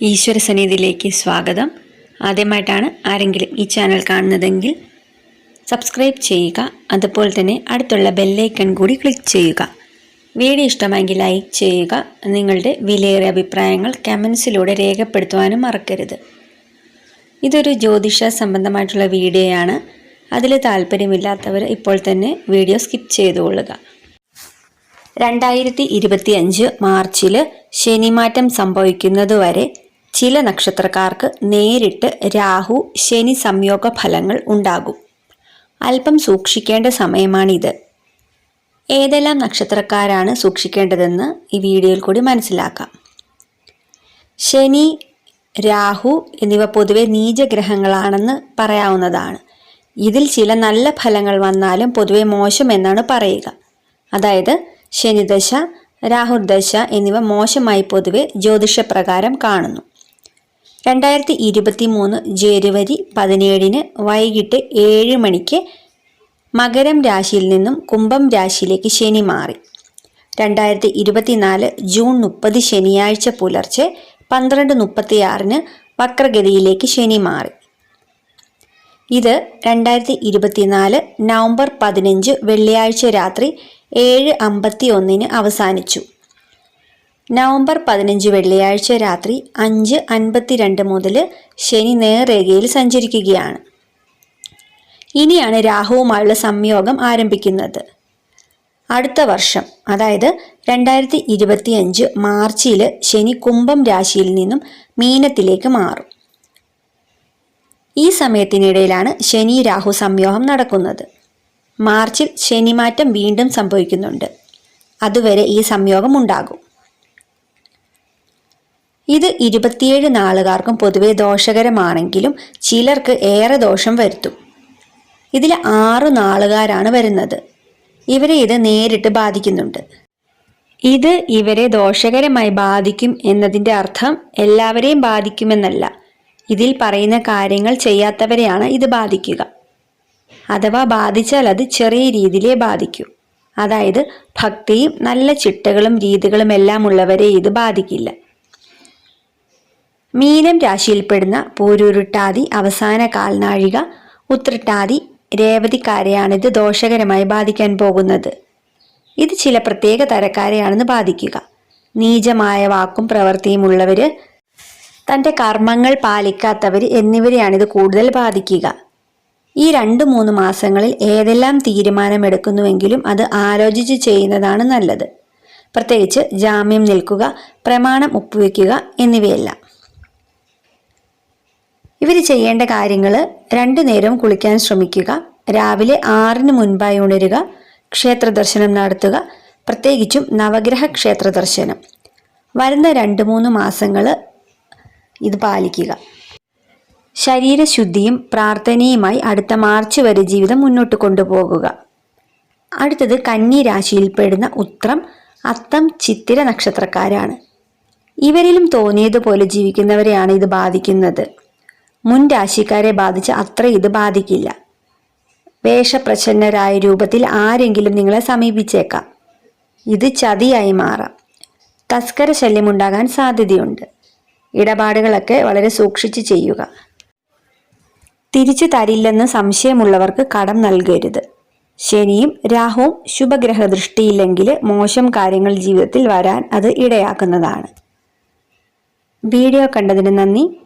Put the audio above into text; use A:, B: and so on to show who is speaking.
A: ഈശ്വര സന്നിധിയിലേക്ക് സ്വാഗതം. ആദ്യമായിട്ടാണ് ആരെങ്കിലും ഈ ചാനൽ കാണുന്നതെങ്കിൽ സബ്സ്ക്രൈബ് ചെയ്യുക. അതുപോലെ തന്നെ അടുത്തുള്ള ബെല്ലൈക്കൺ കൂടി ക്ലിക്ക് ചെയ്യുക. വീഡിയോ ഇഷ്ടമെങ്കിൽ ലൈക്ക് ചെയ്യുക. നിങ്ങളുടെ വിലയേറിയ അഭിപ്രായങ്ങൾ കമൻസിലൂടെ രേഖപ്പെടുത്തുവാനും മറക്കരുത്. ഇതൊരു ജ്യോതിഷ സംബന്ധമായിട്ടുള്ള വീഡിയോയാണ്. അതിൽ താല്പര്യമില്ലാത്തവർ ഇപ്പോൾ തന്നെ വീഡിയോ സ്കിപ്പ് ചെയ്തുകൊള്ളുക. രണ്ടായിരത്തി ഇരുപത്തി അഞ്ച് മാർച്ചിൽ ശനിമാറ്റം സംഭവിക്കുന്നതുവരെ ചില നക്ഷത്രക്കാർക്ക് നേരിട്ട് രാഹു ശനി സംയോഗ ഫലങ്ങൾ ഉണ്ടാകും. അല്പം സൂക്ഷിക്കേണ്ട സമയമാണിത്. ഏതെല്ലാം നക്ഷത്രക്കാരാണ് സൂക്ഷിക്കേണ്ടതെന്ന് ഈ വീഡിയോയിൽ കൂടി മനസ്സിലാക്കാം. ശനി രാഹു എന്നിവ പൊതുവെ നീചഗ്രഹങ്ങളാണെന്ന് പറയാവുന്നതാണ്. ഇതിൽ ചില നല്ല ഫലങ്ങൾ വന്നാലും പൊതുവെ മോശം എന്നാണ് പറയുക. അതായത് ശനിദശ രാഹുർദശ എന്നിവ മോശമായി പൊതുവെ ജ്യോതിഷപ്രകാരം കാണുന്നു. രണ്ടായിരത്തി ഇരുപത്തി മൂന്ന് ജനുവരി പതിനേഴിന് വൈകിട്ട് ഏഴ് മണിക്ക് മകരം രാശിയിൽ നിന്നും കുംഭം രാശിയിലേക്ക് ശനി മാറി. രണ്ടായിരത്തി ഇരുപത്തിനാല് ജൂൺ മുപ്പത് ശനിയാഴ്ച പുലർച്ചെ പന്ത്രണ്ട് മുപ്പത്തിയാറിന് വക്രഗതിയിലേക്ക് ശനി മാറി. ഇത് രണ്ടായിരത്തി ഇരുപത്തിനാല് നവംബർ പതിനഞ്ച് വെള്ളിയാഴ്ച രാത്രി ഏഴ് അമ്പത്തി ഒന്നിന് അവസാനിച്ചു. നവംബർ പതിനഞ്ച് വെള്ളിയാഴ്ച രാത്രി അഞ്ച് അൻപത്തിരണ്ട് മുതൽ ശനി നേർരേഖയിൽ സഞ്ചരിക്കുകയാണ്. ഇനിയാണ് രാഹുവുമായുള്ള സംയോഗം ആരംഭിക്കുന്നത്. അടുത്ത വർഷം അതായത് രണ്ടായിരത്തി ഇരുപത്തി അഞ്ച് മാർച്ചിൽ ശനി കുംഭം രാശിയിൽ നിന്നും മീനത്തിലേക്ക് മാറും. ഈ സമയത്തിനിടയിലാണ് ശനി രാഹു സംയോഗം നടക്കുന്നത്. മാർച്ചിൽ ശനിമാറ്റം വീണ്ടും സംഭവിക്കുന്നുണ്ട്. അതുവരെ ഈ സംയോഗം ഉണ്ടാകും. ഇത് ഇരുപത്തിയേഴ് നാളുകാർക്കും പൊതുവെ ദോഷകരമാണെങ്കിലും ചിലർക്ക് ഏറെ ദോഷം വരുത്തും. ഇതിൽ ആറു നാളുകാരാണ് വരുന്നത്. ഇവരെ ഇത് നേരിട്ട് ബാധിക്കുന്നുണ്ട്. ഇത് ഇവരെ ദോഷകരമായി ബാധിക്കും എന്നതിന്റെ അർത്ഥം എല്ലാവരെയും ബാധിക്കുമെന്നല്ല. ഇതിൽ പറയുന്ന കാര്യങ്ങൾ ചെയ്യാത്തവരെയാണ് ഇത് ബാധിക്കുക. അഥവാ ബാധിച്ചാൽ അത് ചെറിയ രീതിയിലേ ബാധിക്കൂ. അതായത് ഭക്തിയും നല്ല ചിട്ടകളും രീതികളും എല്ലാം ഉള്ളവരെ ഇത് ബാധിക്കില്ല. മീനം രാശിയിൽപ്പെടുന്ന പോരൂരുട്ടാതി അവസാന കാൽനാഴിക ഉത്രട്ടാതി രേവതിക്കാരെയാണിത് ദോഷകരമായി ബാധിക്കാൻ പോകുന്നത്. ഇത് ചില പ്രത്യേക തരക്കാരെയാണെന്ന് ബാധിക്കുക. നീചമായ വാക്കും പ്രവൃത്തിയും ഉള്ളവര് തന്റെ കർമ്മങ്ങൾ പാലിക്കാത്തവർ എന്നിവരെയാണിത് കൂടുതൽ ബാധിക്കുക. ഈ രണ്ട് മൂന്ന് മാസങ്ങളിൽ ഏതെല്ലാം തീരുമാനമെടുക്കുന്നുവെങ്കിലും അത് ആലോചിച്ച് ചെയ്യുന്നതാണ് നല്ലത്. പ്രത്യേകിച്ച് ജാമ്യം നിൽക്കുക പ്രമാണം ഒപ്പുവെക്കുക എന്നിവയെല്ലാം. ഇവർ ചെയ്യേണ്ട കാര്യങ്ങൾ രണ്ടു നേരം കുളിക്കാൻ ശ്രമിക്കുക രാവിലെ ആറിന് മുൻപായി ഉണരുക ക്ഷേത്ര ദർശനം നടത്തുക പ്രത്യേകിച്ചും നവഗ്രഹ ക്ഷേത്ര ദർശനം. വരുന്ന രണ്ട് മൂന്ന് മാസങ്ങൾ ഇത് പാലിക്കുക. ശരീരശുദ്ധിയും പ്രാർത്ഥനയുമായി അടുത്ത മാർച്ച് വരെ ജീവിതം മുന്നോട്ട് കൊണ്ടുപോകുക. അടുത്തത് കന്നി രാശിയിൽപ്പെടുന്ന ഉത്രം അത്തം ചിത്തിര നക്ഷത്രക്കാരാണ്. ഇവരിലും തോന്നിയതുപോലെ ജീവിക്കുന്നവരെയാണ് ഇത് ബാധിക്കുന്നത്. മുൻ രാശിക്കാരെ ബാധിച്ച് അത്ര ഇത് ബാധിക്കില്ല. വേഷപ്രച്ഛന്നരായ രൂപത്തിൽ ആരെങ്കിലും നിങ്ങളെ സമീപിച്ചേക്കാം. ഇത് ചതിയായി മാറാം. തസ്കര ശല്യമുണ്ടാകാൻ സാധ്യതയുണ്ട്. ഇടപാടുകളൊക്കെ വളരെ സൂക്ഷിച്ച് ചെയ്യുക. തിരിച്ചു തരില്ലെന്ന് സംശയമുള്ളവർക്ക് കടം നൽകരുത്. ശനിയും രാഹുവും ശുഭഗ്രഹ ദൃഷ്ടിയില്ലെങ്കിൽ മോശം കാര്യങ്ങൾ ജീവിതത്തിൽ വരാൻ അത് ഇടയാക്കുന്നതാണ്. വീഡിയോ കണ്ടതിന് നന്ദി.